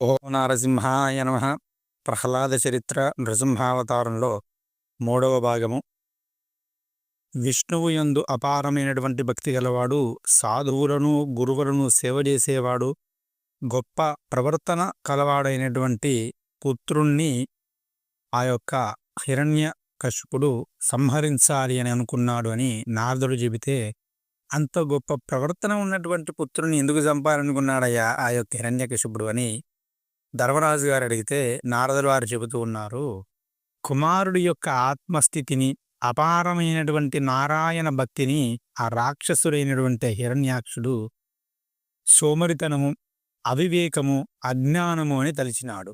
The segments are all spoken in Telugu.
ఓ నారసింహాయ నమ. ప్రహ్లాద చరిత్ర నృసింహావతారంలో మూడవ భాగము. విష్ణువు యందు అపారమైనటువంటి భక్తి గలవాడు సాధువులను గురువులను సేవ చేసేవాడు గొప్ప ప్రవర్తన కలవాడైనటువంటి పుత్రుణ్ణి ఆ యొక్క హిరణ్య కశ్యపుడు సంహరించాలి అని అనుకున్నాడు అని నారదుడు చెబితే అంత గొప్ప ప్రవర్తన ఉన్నటువంటి పుత్రుని ఎందుకు చంపాలనుకున్నాడయ్యా ఆ యొక్క హిరణ్యకశిపుడు అని ధర్మరాజు గారు అడిగితే నారదులు వారు చెబుతూ ఉన్నారు కుమారుడి యొక్క ఆత్మస్థితిని అపారమైనటువంటి నారాయణ భక్తిని ఆ రాక్షసుడైనటువంటి హిరణ్యాక్షుడు సోమరితనము అవివేకము అజ్ఞానము అని తలిచినాడు.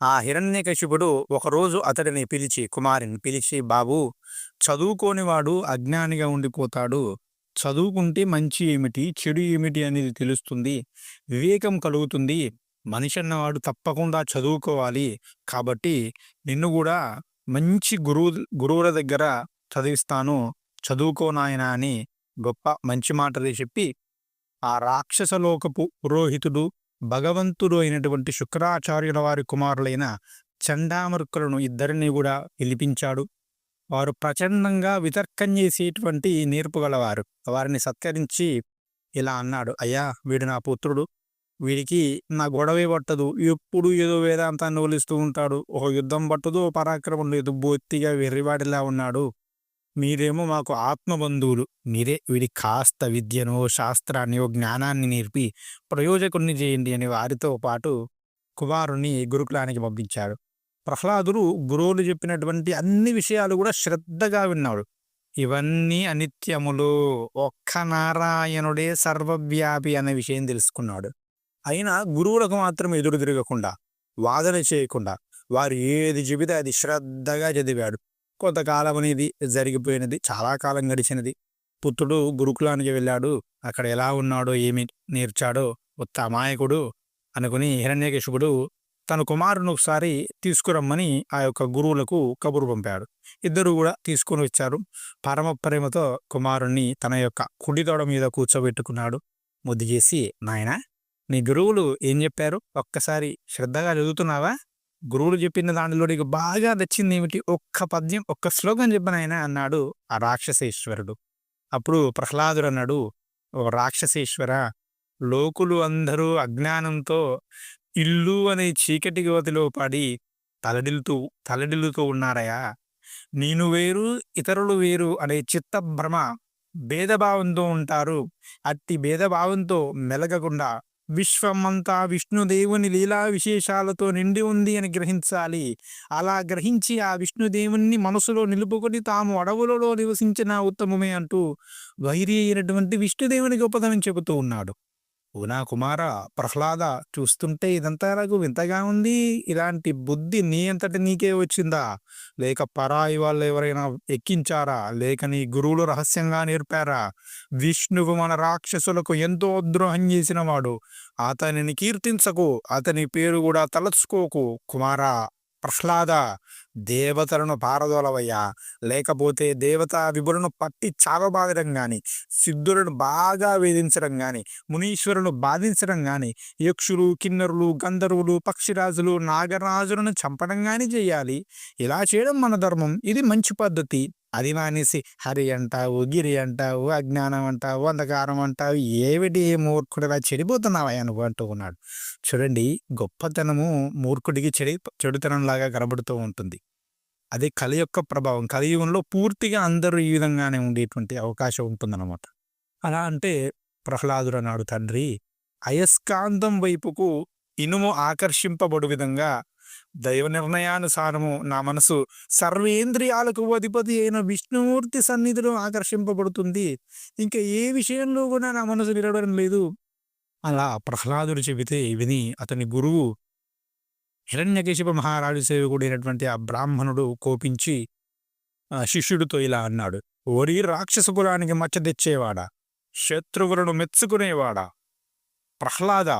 ఆ హిరణ్యకశిపుడు ఒకరోజు అతడిని పిలిచి కుమారిని పిలిచి బాబు చదువుకోనివాడు అజ్ఞానిగా ఉండిపోతాడు. చదువుకుంటే మంచి ఏమిటి చెడు ఏమిటి అనేది తెలుస్తుంది. వివేకం కలుగుతుంది. మనిషి అన్నవాడు తప్పకుండా చదువుకోవాలి. కాబట్టి నిన్ను కూడా మంచి గురువు గురువుల దగ్గర చదివిస్తాను. చదువుకో నాయనా అని గొప్ప మంచి మాటలు చెప్పి ఆ రాక్షసలోకపు పురోహితుడు భగవంతుడు అయినటువంటి శుక్రాచార్యుల వారి కుమారులైన చండామరుకులను ఇద్దరిని కూడా పిలిపించాడు. వారు ప్రచండంగా వితర్కం చేసేటువంటి నేర్పు గలవారు. వారిని సత్కరించి ఇలా అన్నాడు అయ్యా వీడు నా పుత్రుడు. వీడికి నా గొడవే పట్టదు. ఎప్పుడు ఏదో వేదాంతాన్ని ఒలిస్తూ ఉంటాడు. ఒక యుద్ధం పట్టదు ఓ పరాక్రమం లేదు. బొత్తిగా వెర్రివాడిలా ఉన్నాడు. మీరేమో మాకు ఆత్మబంధువులు. మీరే వీడి కాస్త విద్యను శాస్త్రాన్ని జ్ఞానాన్ని నేర్పి ప్రయోజకుణ్ణి చేయండి అని వారితో పాటు కుమారుణ్ణి గురుకులానికి పంపించాడు. ప్రహ్లాదుడు గురువులు చెప్పినటువంటి అన్ని విషయాలు కూడా శ్రద్ధగా విన్నాడు. ఇవన్నీ అనిత్యములు. ఒక్క నారాయణుడే సర్వవ్యాపి అనే విషయం తెలుసుకున్నాడు. అయినా గురువులకు మాత్రం ఎదురు తిరగకుండా వాదన చేయకుండా వారు ఏది చెబితే అది శ్రద్ధగా చదివాడు. కొంతకాలం అనేది జరిగిపోయినది చాలా కాలం గడిచినది. పుత్రుడు గురుకులానికి వెళ్ళాడు. అక్కడ ఎలా ఉన్నాడో ఏమి నేర్చాడో ఉత్త అమాయకుడు అనుకుని హిరణ్యకేశుడు తన కుమారుని ఒకసారి తీసుకురమ్మని ఆ యొక్క గురువులకు కబురు పంపాడు. ఇద్దరు కూడా తీసుకొని వచ్చారు. పరమ ప్రేమతో కుమారుణ్ణి తన యొక్క కుడితోడ మీద కూర్చోబెట్టుకున్నాడు. ముద్దు చేసి నాయనా నీ గురువులు ఏం చెప్పారు? ఒక్కసారి శ్రద్ధగా చదువుతున్నావా? గురువులు చెప్పిన దానిలో నీకు బాగా నచ్చింది ఏమిటి? ఒక్క పద్యం ఒక్క శ్లోకం చెప్పనైనా అన్నాడు ఆ రాక్షసేశ్వరుడు. అప్పుడు ప్రహ్లాదుడు అన్నాడు ఓ రాక్షసేశ్వర లోకులు అందరూ అజ్ఞానంతో ఇల్లు అనే చీకటి గోతిలో పడి తలడిల్లుతూ తలడిల్లుతూ ఉన్నారయా? నేను వేరు ఇతరులు వేరు అనే చిత్త భ్రమ భేదభావంతో ఉంటారు. అట్టి భేదభావంతో మెలగకుండా విశ్వమంతా విష్ణుదేవుని లీలా విశేషాలతో నిండి ఉంది అని గ్రహించాలి. అలా గ్రహించి ఆ విష్ణుదేవుణ్ణి మనసులో నిలుపుకొని తాము అడవులలో నివసించిన ఉత్తమమే అంటూ వైరి అయినటువంటి విష్ణుదేవుని గొప్పతనం చెబుతూ ఉన్నాడు. ఓనా కుమార ప్రహ్లాద చూస్తుంటే ఇదంతా నాకు వింతగా ఉంది. ఇలాంటి బుద్ధి నీ అంతటి నీకే వచ్చిందా? లేక పరాయి వాళ్ళు ఎవరైనా ఎక్కించారా? లేక నీ గురువులు రహస్యంగా నేర్పారా? విష్ణువు మన రాక్షసులకు ఎంతో ద్రోహం చేసిన వాడు అతనిని కీర్తించకు. అతని పేరు కూడా తలచుకోకు. కుమారా ప్రహ్లాద దేవతలను పారదోలవయ్యా. లేకపోతే దేవతా విభులను పట్టి చావబాదడం కానీ సిద్ధులను బాగా వేధించడం కానీ మునీశ్వరులను బాధించడం కానీ యక్షులు కిన్నరులు గంధర్వులు పక్షిరాజులు నాగరాజులను చంపడం కానీ చేయాలి. ఇలా చేయడం మన ధర్మం. ఇది మంచి పద్ధతి. అది మానేసి హరి అంటావు గిరి అంటావు అజ్ఞానం అంటావు అంధకారం అంటావు ఏమిటి మూర్ఖుడిలా చెడిపోతున్నావా అని అంటూ ఉన్నాడు. చూడండి గొప్పతనము మూర్ఖుడికి చెడి చెడుతనంలాగా కనబడుతూ ఉంటుంది. అది కలి యొక్క ప్రభావం. కలియుగంలో పూర్తిగా అందరూ ఈ విధంగానే ఉండేటువంటి అవకాశం ఉంటుందన్నమాట. అలా అంటే ప్రహ్లాదుడు అన్నాడు తండ్రి అయస్కాంతం వైపుకు ఇనుము ఆకర్షింపబడు విధంగా దైవ నిర్ణయానుసారము నా మనసు సర్వేంద్రియాలకు అధిపతి అయిన విష్ణుమూర్తి సన్నిధిలో ఆకర్షింపబడుతుంది. ఇంకా ఏ విషయంలో కూడా నా మనసు నిలవడం లేదు. అలా ప్రహ్లాదుడు చెబితే విని అతని గురువు హిరణ్యకేశిప మహారాజు సేవకుడైనటువంటి ఆ బ్రాహ్మణుడు కోపించి శిష్యుడితో ఇలా అన్నాడు ఒరి రాక్షస కులానికి మచ్చ తెచ్చేవాడా? శత్రువులను మెచ్చుకునేవాడా? ప్రహ్లాద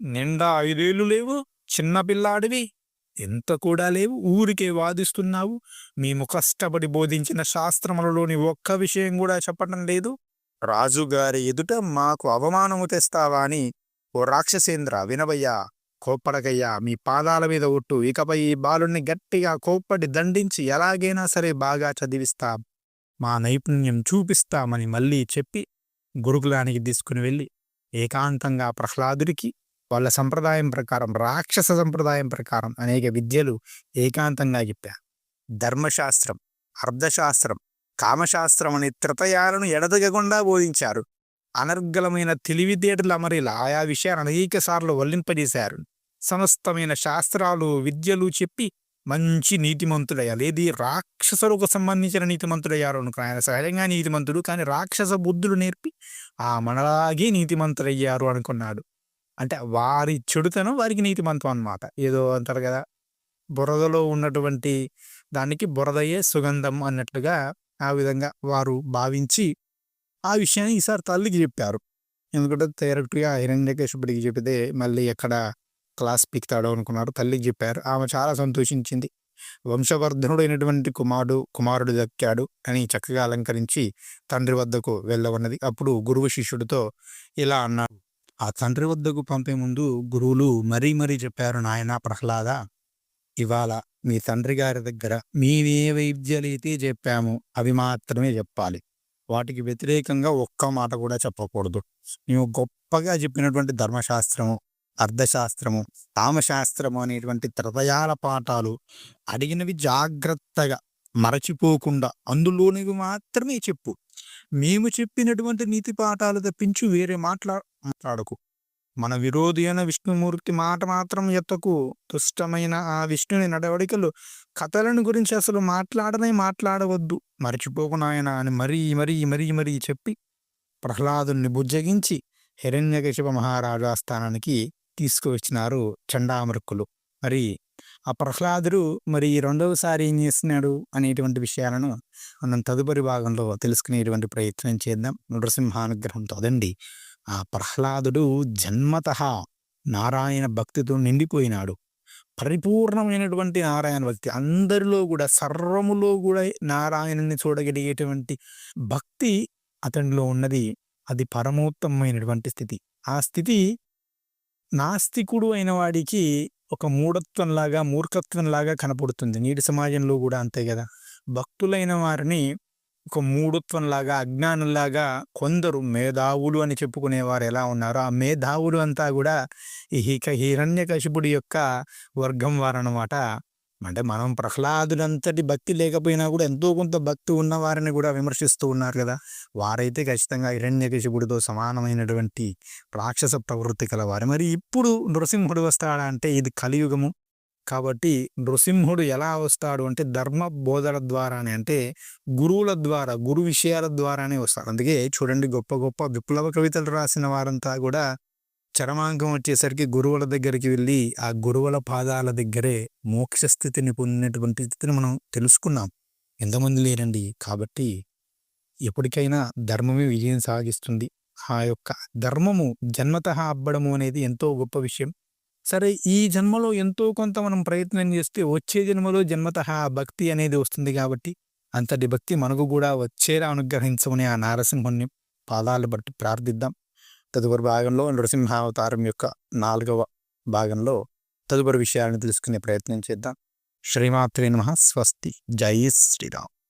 నిండా ఐదేళ్ళు లేవు చిన్నపిల్లాడివి ఎంత కూడా లేవు ఊరికే వాదిస్తున్నావు. మేము కష్టపడి బోధించిన శాస్త్రములలోని ఒక్క విషయం కూడా చెప్పటం లేదు. రాజుగారి ఎదుట మాకు అవమానము తెస్తావా అని ఓ రాక్షసేంద్ర వినవయ్యా కోప్పడకయ్యా మీ పాదాల మీద ఒట్టు. ఇకపై ఈ బాలుణ్ణి గట్టిగా కోప్పటి దండించి ఎలాగైనా సరే బాగా చదివిస్తాం. మా నైపుణ్యం చూపిస్తామని మళ్ళీ చెప్పి గురుకులానికి తీసుకుని వెళ్ళి ఏకాంతంగా ప్రహ్లాదుడికి వాళ్ళ సంప్రదాయం ప్రకారం రాక్షస సంప్రదాయం ప్రకారం అనేక విద్యలు ఏకాంతంగా చెప్పారు ధర్మశాస్త్రం అర్ధశాస్త్రం కామశాస్త్రం అనే త్రితయాలను ఎడదగకుండా బోధించారు. అనర్గళమైన తెలివితేటలు అమరిలా ఆయా విషయాలు అనేక సార్లు వల్లింపజేశారు. సమస్తమైన శాస్త్రాలు విద్యలు చెప్పి మంచి నీతిమంతుడయ్యాలి ఏది రాక్షసులకు సంబంధించిన నీతిమంతుడయ్యారు అనుకో. ఆయన సహజంగా నీతిమంతుడు కానీ రాక్షస బుద్ధులు నేర్పి ఆ మనలాగే నీతిమంతుడయ్యారు అనుకున్నాడు. అంటే వారి చెడుతనం వారికి నీతిమంతం అనమాట ఏదో అంటారు కదా బురదలో ఉన్నటువంటి దానికి బురదయే సుగంధం అన్నట్లుగా ఆ విధంగా వారు భావించి ఆ విషయాన్ని ఈసారి తల్లికి చెప్పారు. ఎందుకంటే డైరెక్ట్గా హిరణ్యకేశుడికి చెబితే మళ్ళీ ఎక్కడ క్లాస్ పిక్తాడు అనుకున్నారు. తల్లికి చెప్పారు. ఆమె చాలా సంతోషించింది. వంశవర్ధనుడైనటువంటి కుమారుడు కుమారుడు దక్కాడు అని చక్కగా అలంకరించి తండ్రి వద్దకు వెళ్ళవన్నది అప్పుడు గురువు శిష్యుడితో ఇలా అన్నాడు. ఆ తండ్రి వద్దకు పంపే ముందు గురువులు మరీ మరీ చెప్పారు నాయన ప్రహ్లాద. ఇవాళ మీ తండ్రి గారి దగ్గర మేమే వైద్యాలైతే చెప్పాము. అవి మాత్రమే చెప్పాలి. వాటికి వ్యతిరేకంగా ఒక్క మాట కూడా చెప్పకూడదు. మేము గొప్పగా చెప్పినటువంటి ధర్మశాస్త్రము అర్థశాస్త్రము తామశాస్త్రము అనేటువంటి త్రతయాల పాఠాలు అడిగినవి జాగ్రత్తగా మరచిపోకుండా అందులోనివి మాత్రమే చెప్పు. మేము చెప్పినటువంటి నీతి పాఠాలు తప్పించు వేరే మాట్లా మాట్లాడకు. మన విరోధి అయిన విష్ణుమూర్తి మాట మాత్రం ఎత్తకు. దుష్టమైన ఆ విష్ణుని నడవడికలు కథలను గురించి అసలు మాట్లాడనే మాట్లాడవద్దు. మర్చిపోకు నాయన అని మరీ మరీ మరీ మరీ చెప్పి ప్రహ్లాదుని బుజ్జగించి హిరణ్యకశిప మహారాజు ఆస్థానానికి తీసుకువచ్చినారు చండామృక్కులు మరి ఆ ప్రహ్లాదుడు మరి రెండవసారి ఏం చేస్తున్నాడు అనేటువంటి విషయాలను మనం తదుపరి భాగంలో తెలుసుకునేటువంటి ప్రయత్నం చేద్దాం. నృసింహానుగ్రహంతో అదండి. ఆ ప్రహ్లాదుడు జన్మత నారాయణ భక్తితో నిండిపోయినాడు. పరిపూర్ణమైనటువంటి నారాయణ భక్తి. అందరిలో కూడా సర్వములో కూడా నారాయణుని చూడగలిగేటువంటి భక్తి అతనిలో ఉన్నది. అది పరమోత్తమైనటువంటి స్థితి. ఆ స్థితి నాస్తికుడు అయిన వాడికి ఒక మూఢత్వంలాగా మూర్ఖత్వంలాగా కనపడుతుంది. నీటి సమాజంలో కూడా అంతే కదా. భక్తులైన వారిని ఒక మూఢత్వంలాగా అజ్ఞానంలాగా కొందరు మేధావులు అని చెప్పుకునేవారు ఎలా ఉన్నారో? ఆ మేధావులు అంతా కూడా ఈ హిరణ్యకశిపుడి యొక్క వర్గం వారనమాట అంటే మనం ప్రహ్లాదులంతటి భక్తి లేకపోయినా కూడా ఎంతో కొంత భక్తి ఉన్న వారిని కూడా విమర్శిస్తూ ఉన్నారు కదా. వారైతే ఖచ్చితంగా హిరణ్యకశిపుడితో సమానమైనటువంటి రాక్షస ప్రవృత్తి కలవారు. మరి ఇప్పుడు నృసింహుడు వస్తాడా అంటే ఇది కలియుగము. కాబట్టి నృసింహుడు ఎలా వస్తాడు అంటే ధర్మ బోధన ద్వారానే అంటే గురువుల ద్వారా గురు విషయాల ద్వారానే వస్తాడు అందుకే చూడండి గొప్ప గొప్ప విప్లవ కవితలు రాసిన వారంతా కూడా చరమాంకం వచ్చేసరికి గురువుల దగ్గరికి వెళ్ళి ఆ గురువుల పాదాల దగ్గరే మోక్ష స్థితిని పొందినటువంటి స్థితిని మనం తెలుసుకున్నాం. ఎంతమంది లేరండి? కాబట్టి ఎప్పటికైనా ధర్మమే విజయం సాగిస్తుంది ఆ యొక్క ధర్మము జన్మత అబ్బడము అనేది ఎంతో గొప్ప విషయం. సరే ఈ జన్మలో ఎంతో కొంత మనం ప్రయత్నం చేస్తే వచ్చే జన్మలో జన్మత భక్తి అనేది వస్తుంది కాబట్టి అంతటి భక్తి మనకు కూడా వచ్చేలా అనుగ్రహించమని ఆ నారసింహుని పాదాలు బట్టి ప్రార్థిద్దాం. తదుపరి భాగంలో నృసింహావతారం యొక్క నాలుగవ భాగంలో తదుపరి విషయాలను తెలుసుకునే ప్రయత్నం చేద్దాం. శ్రీమాత్రే నమ. స్వస్తి. జై శ్రీరామ్.